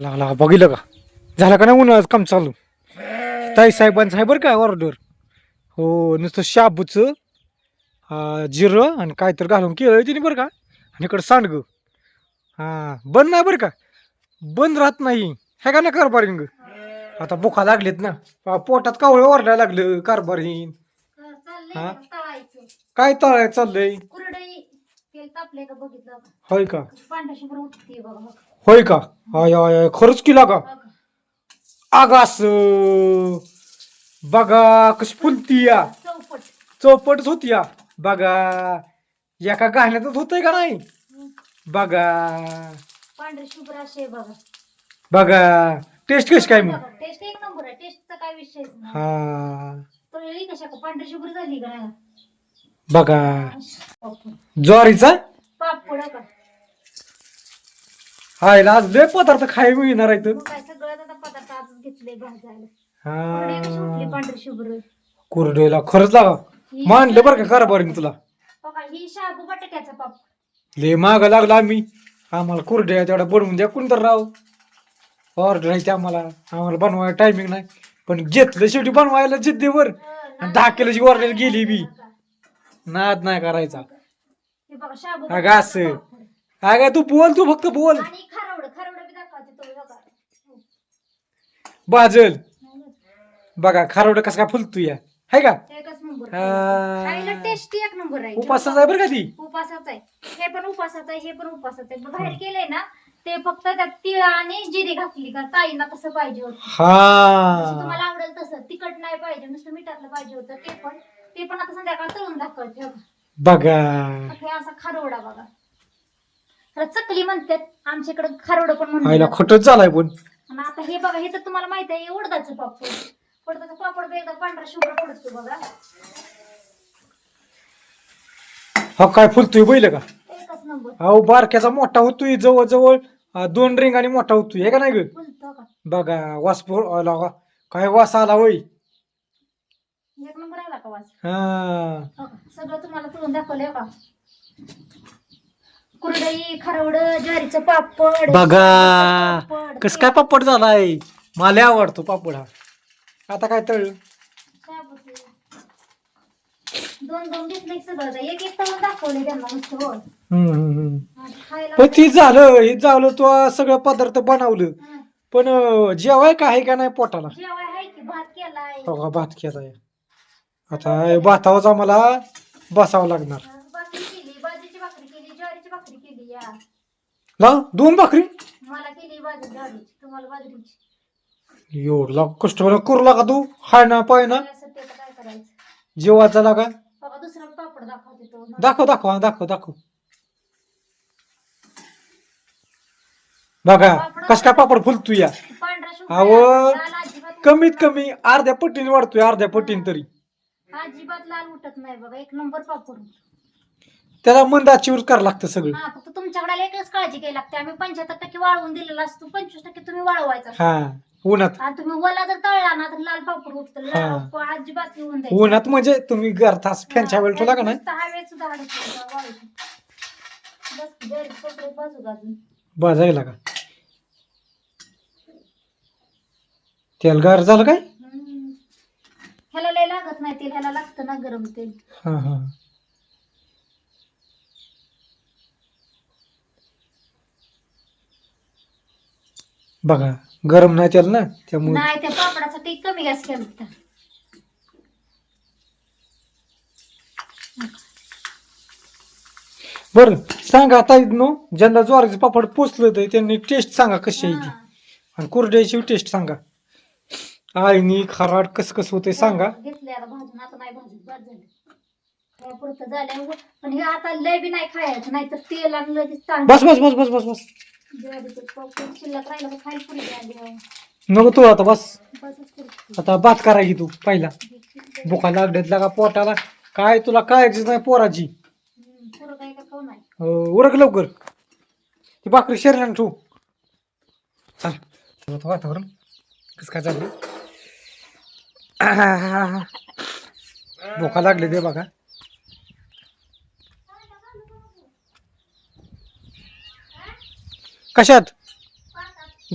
लागला बघितलं का? झालं का नाही उन्हाळ्याचं काम चालू? ताई साहेबांचं आहे बरं का ऑर्डर हो नुसतं शाबूचं जिरं आणि काय तर घालून केलं तिने बरं का? आणि इकडं सांडगं. हां बंद नाही बरं का? बंद राहत नाही. हे का ना कारभारीन आता बुखा लागलेत ना. पोटात कावळं ओरडायला लागलं कारभारीन. हा? काय तळाय चाललंय? होय का? बघा बघा. होय का? हाय हाय हाय. खरंच केला का? बघा. आगास. बघा कशी फुलती या. चौपट. चौपटच होती या. बघा एका गाण्यातच होतंय का नाही? बघा. पांढरे शुभ्र असे बघा. बघा टेस्ट कशी काय मग? टेस्ट एक नंबर आहे. टेस्टचा काय विषय नाही. हा. तळली कशा का? पांढरी शुभ्र झाली का नाही? बघा. ज्वारीचा? पापड का हाय आज लय पदार्थ खाय मिळणार आहेत. मग काय सगळं आता पदार्थ आजच घेतले भाजायला. कुरडई कशी उठली हा पांढरी शुभ्र. कुरडईला खरंच लागा ही- मानलं बरं का कारभारीने तुला. ही शाबू बटाट्याचा पापड लय माग लागला आम्ही. आम्हाला कुरडया तेवढा बनवून द्या कोण तर राव. ऑर्डर आहे ते आम्हाला. आम्हाला बनवायला टायमिंग नाही. पण घेतलं शेवटी बनवायला जिद्दीवर. आणि दहा किलोची ऑर्डर गेली बी. नाद नाही करायचा. हे बघा शाबू अगं बटाट्याचा असं. काय काय तू बोल तू फक्त बोल. आणि खारवड खारवड बी दाखवते तो बघा. बाजल. बघा खारवड कसं काय फुलतू या. हाय का? एकच नंबर हा. खायला टेस्टी एक नंबर आहे. उपासाच आहे बरं का ती? उपासाचं आहे. हे पण उपासाचं आहे हे पण उपासाचं आहे. बाहेर केलंय ना ते फक्त त्यात तिळ आणि जिरे घातली का ताईंना तसं पाहिजे होतं? जसं हा तुम्हाला आवडेल तसं. तिखट नाही पाहिजे नुसतं मिठातलं पाहिजे होतं ते पण. ते पण आता संध्याकाळ तळून दाखवायचे बघा. हे असा खारोडा बघा. तर चकली म्हणतात आमच्याकडे खारोडं पण आईला म्हणतात खोटच झालाय पण. आणि आता हे बघा हे तर तुम्हाला माहीत आहे उडदाचं पापड. उडदाचं पापड बी एकदा पांढरा शुभ्र पडतो बघा. हा काय फुलतोय बैल का? एकच नंबर. अहो बारक्याचा मोठा होतोय जवळ जवळ दोन रिंग आणि मोठा होतोय हे का नाही ग? फुलतो का? बघा वास आला? काय वास आला वय एक नंबर आला का वास? हा. हो का? सगळं तुम्हाला तळून दाखवलंय का? कुरडई खारवड ज्वारीचं पापड बघा कस काय पापड झालाय? मला आवडतो पापड हा. आता काय तळ शाबूचं. दोन दोन घेतले सगळं आता. एक एक तळून दाखवले त्यांना नुसतं हो आणि खायला पण ती झालं हे झालं तो सगळं पदार्थ बनवलं. हं. पण अं, जेवाय का आहे का नाही पोटाला? जेवाय आहे की भात केलाय. हो भात केलाय. आता हे भातावरच आम्हाला बसावं लागणार भाकरी केली बाजरीची भाकरी केली ज्वारीची भाकरी केली या. ला दोन भाकरी? मला केली बाजरी ज्वारीची तुम्हाला बाजरीची. एवढला कष्ट करू लागा तू. हाय ना पाय ना. काय करायचं? जेवायचा लागा. बाबा दुसरा पापड दाखवते तो. दाखव दाखव हा, दाखव. दाखव बघा कस काय पापड फुलतू या. पांढरा शुभ्र अहो, आहे. लाल अजिबात कमीत कमी अर्ध्या पट्टीने वाढतोय अर्ध्या पट्टीने तरी. अजिबात लाल उठत नाही बघा एक नंबर पापड. त्याला मंदाचीवर करावं लागतं सगळं. हा फक्त तुमच्याकडे एकच काळजी घ्यायला लागते. आम्ही पंच्याहत्तर टक्के वाळवून दिलेला असतो. पंचवीस टक्के तुम्ही वाळवायचा. हा उन्हात. आणि तुम्ही वला जर तळला ना तर लाल पापड उठतं. अजिबात येऊन. उन्हात म्हणजे तुम्ही घरतास फॅनच्या वेळ ठेवला का नाही? सुद्धा. बस कपडे बाजू घालून बाजायला का? तेल गार झालं काय? हम्म. ह्याला लय लागत नाही तेल ह्याला लागतं ना गरम तेल. हा हा. बघा गरम नाही तेल ना त्यामुळे नाही त्या पापडासाठी कमी गॅस केला होता बर सांगा आता नो ज्यांना ज्वारीचं पापड पोचलं तर त्यांनी टेस्ट सांगा कशी आहे ती. हा. आणि कुरड्याची टेस्ट सांगा. आईनी खराट कस कसं होते सांगा. घेतले आता भाजून आता नाही भाजून बाद झालं त्या पुरतं झालं पण हे आता लय बी नाही खायचं नाहीतर तेल आणि लगेच ताण बस बस बस बस बस बस. नको तू आता बस. आता भात करायची तू पहिला. बुखा लागल्यात लागा पोटाला? काय तुला काळजीच नाही पोराची? अं, उरक लवकर. ती भाकरी शरीरानं ठेवू चल चल आता वातावरण. कसं काय चाललं भोका लागले ते बघा. कशात?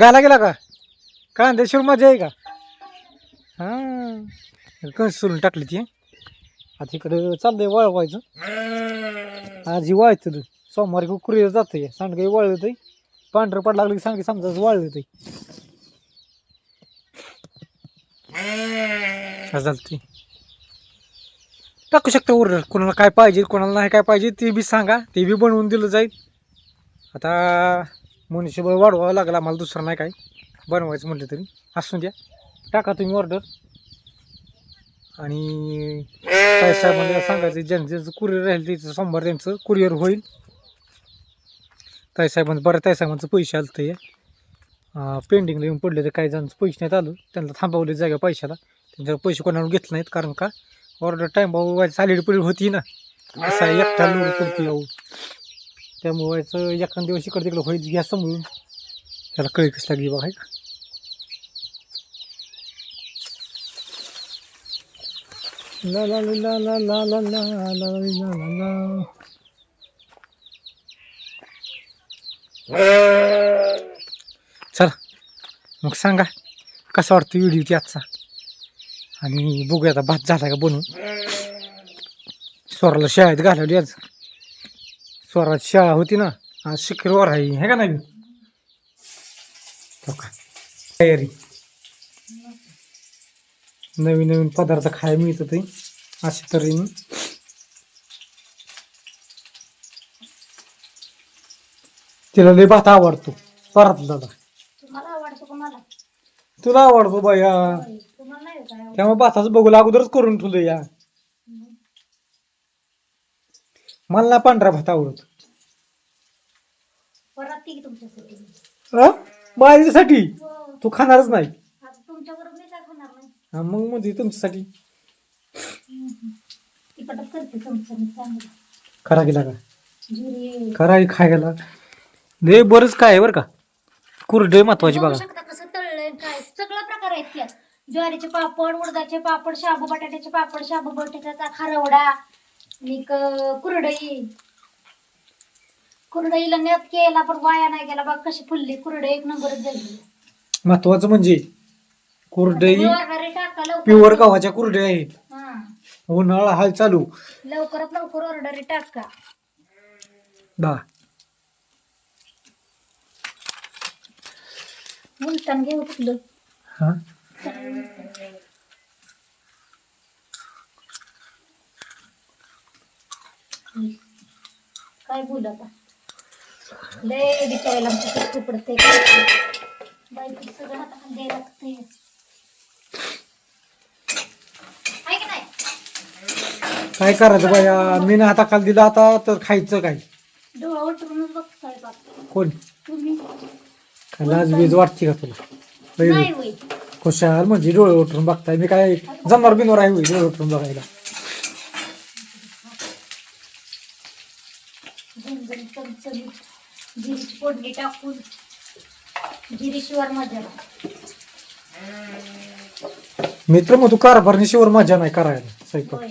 गायला गेला का? कांदेश्वर मजा आहे का? हां. कणस टाकली ती. आता इकडं चाललंय वळवायचं. आजी ही वाळतं सोमवारी कुकुरी जातं सांडगं वाळलं ते पांढरं पड लागलं की सांग समजा वाळलं ते झालं ते? टाकू शकता ऑर्डर कोणाला काय पाहिजे कोणाला नाही काय पाहिजे ते बी सांगा. ते बी बनवून दिलं जाईल. आता मनुष्यबळ वाढवावं लागलं आम्हाला दुसरं नाही काय. बनवायचं म्हटलं तरी. असून द्या. टाका तुम्ही ऑर्डर आणि काय साहेबांना सांगायचं ज्यांचं ज्यांचं कुरिअर राहील त्याचं सोमवार त्यांचं कुरिअर होईल. ताई साहेबांचं बरं ताई साहेबांचं पैसे आलं ते पेंडिंगला येऊन पडले तर काही जणांचं पैसे नाहीत आलं. त्यांना थांबवले जागा पैशाला. त्यांच्या पैसे कोणाला घेतले नाहीत कारण का? ऑर्डर टाईम भाऊ व्हायची पडली होती ना. असा एकटा लोड पडते त्यामुळे व्हायचं एखाद दिवस इकडे तिकडे होईल घ्या समजून त्याला कळी कसं लागली बघा का ला ला ला ला ला ला ला ला ला ला ला ला चला मग सांगा कसा वाटतो व्हिडिओ ती आजचा आणि बघूया आता भात झाला का बनवून स्वराला शाळेत घालवली आज स्वरात शाळा होती ना आज शुक्रवार आहे हे का नाही? तयारी. नवीन नवीन पदार्थ खायला मिळतं ते अशा तऱ्हेने. तिला लय भात आवडतो परत दादा. तुला आवडतो बाया? त्यामुळे भाताचं बघूला अगोदरच करून ठेवलं या. मला नाही पांढरा भात आवडत. परत ती तुमच्यासाठी. अ? माझ्यासाठी? हो. तू खाणारच नाही. आता तुमच्या बरोबर मी काय खाणार नाही. हा, मग म्हणजे तुमच्यासाठी. तिकडच करते तुमचं मी चांगलं. खरा गेला का? जिरे. खरा खायला लय बरंच काय आहे बरं का? कुरडे महत्वाची बघू बघा. शकता कसं तळलंय काय. सगळं प्रकार आहेत त्यात. ज्वारीचे पापड उडदाचे पापड शाबू बटाट्याचे पापड शाबू बटाट्याचा खारवडा क- कुरडई. कुरडईला नेत केला पण वाया नाही गेला. बघ कशी फुलली. कुरडई एक नंबरच झाली. महत्वाचं म्हणजे कुरडई टाका लवकर. प्युअर गव्हाच्या कुरडे आहेत. हा. उन्हाळा हाल चालू. लवकरात लवकर ऑर्डर टाका. बा मुलतान घेऊ कुठलं? हा? काय बोल आता? लय बिचारायला आमच्या कष्ट पडते बाई सगळं हाताखाली द्यायला लागते काय करायचं बाया? मी ना हाता खाली दिला आता तर खायचं काय? डोळा उठवूनच बघताय बाप. कोण? तुम्ही? काय लाज बीज वाटते का तुला? नाही होय. खुशाल म्हणजे डोळे उठून बघताय. मी काय जनावर बिनवर आहे होय डोळे उठून बघायला? झणझण चमचमीत जिरीची फोडणी टाकून जिरीशिवार मजा. मित्र मग तू कारभारणीशिवर मजा नाही करायला स्वयंपाक होय.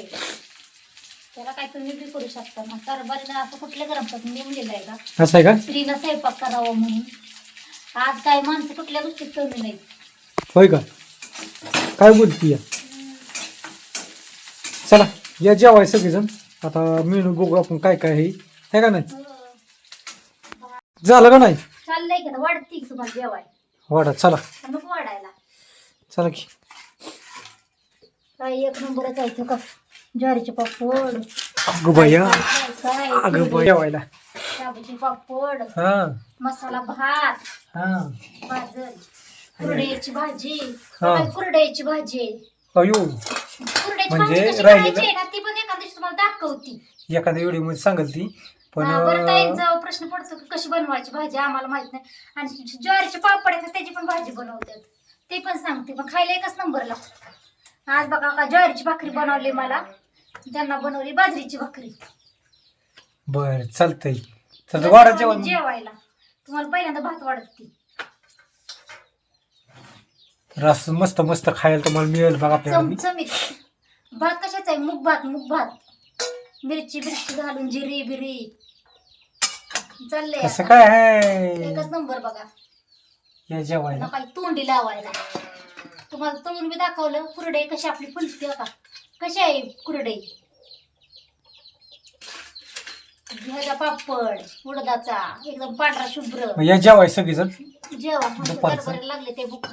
त्याला काय तुम्ही बी करू शकता ना. कारभारीनं असं कुठल्या ग्रंथात नेम का? असं आहे का? स्त्रीनं स्वयंपाक करावा म्हणून. आज काय माणसं कुठल्या गोष्टीत कमी नाहीत. होय का? काय बोलती या? चला या जेवाय सगळेजण. आता मेनू बघू आपण काय काय आहे. है का नाही? झालं का नाही? चाललंय का वाढती तुम्हाला जेवाय. चला. वाढायला. चला की. काय एक नंबरच आहे का? ज्वारीचे पापड. अगं बाया. काय अगं बाया. जेवायला. शाबूचे पापड. हा. मसाला भात. हा. कुरड्याची भाजी. हा. काय कुरड्याची भाजी अयो. कुरड्याची म्हणजे भाजी कशी राहिलेलं- करायची आहे ना ती पण एका दिवशी तुम्हाला दाखवती. एखाद्या व्हिडिओमध्ये सांगल ती. पण हा, बरं अं, ताईंचा प्रश्न पडतो की कशी बनवायची भाजी आम्हाला माहीत नाही. आणि ज्वारीचे पापड आहेत त्याची पण भाजी बनवतात. ते पण सांगते. पण खायला एकच नंबर लागतो आज बघा का ज्वारीची भाकरी बनवली मला. त्यांना बनवली बाजरीची भाकरी. बर चालतंय. चालतं जेवण. जेवायला. तुम्हाला पहिल्यांदा भात वाढत. रस मस्त मस्त खायला तुम्हाला मिळेल बघा आपल्याला बी. चमचमीत. भात कशाचा आहे? मुग भात मुग भात. मिरची बिरची घालून जिरी बिरी. चाललंय कसं. काय आहे? एकच नंबर बघा. या जेवायला. तोंडी लावायला. तुम्हाला तळून मी दाखवलं कुरडे कशी आपली फुलते का कशी आहे कुरडे ह्याचा पापड उडदाचा एकदम पांढरा शुभ्र. मग या जेवाय सगळेजण? जेव्हा दुपारचं. लागले ते बुक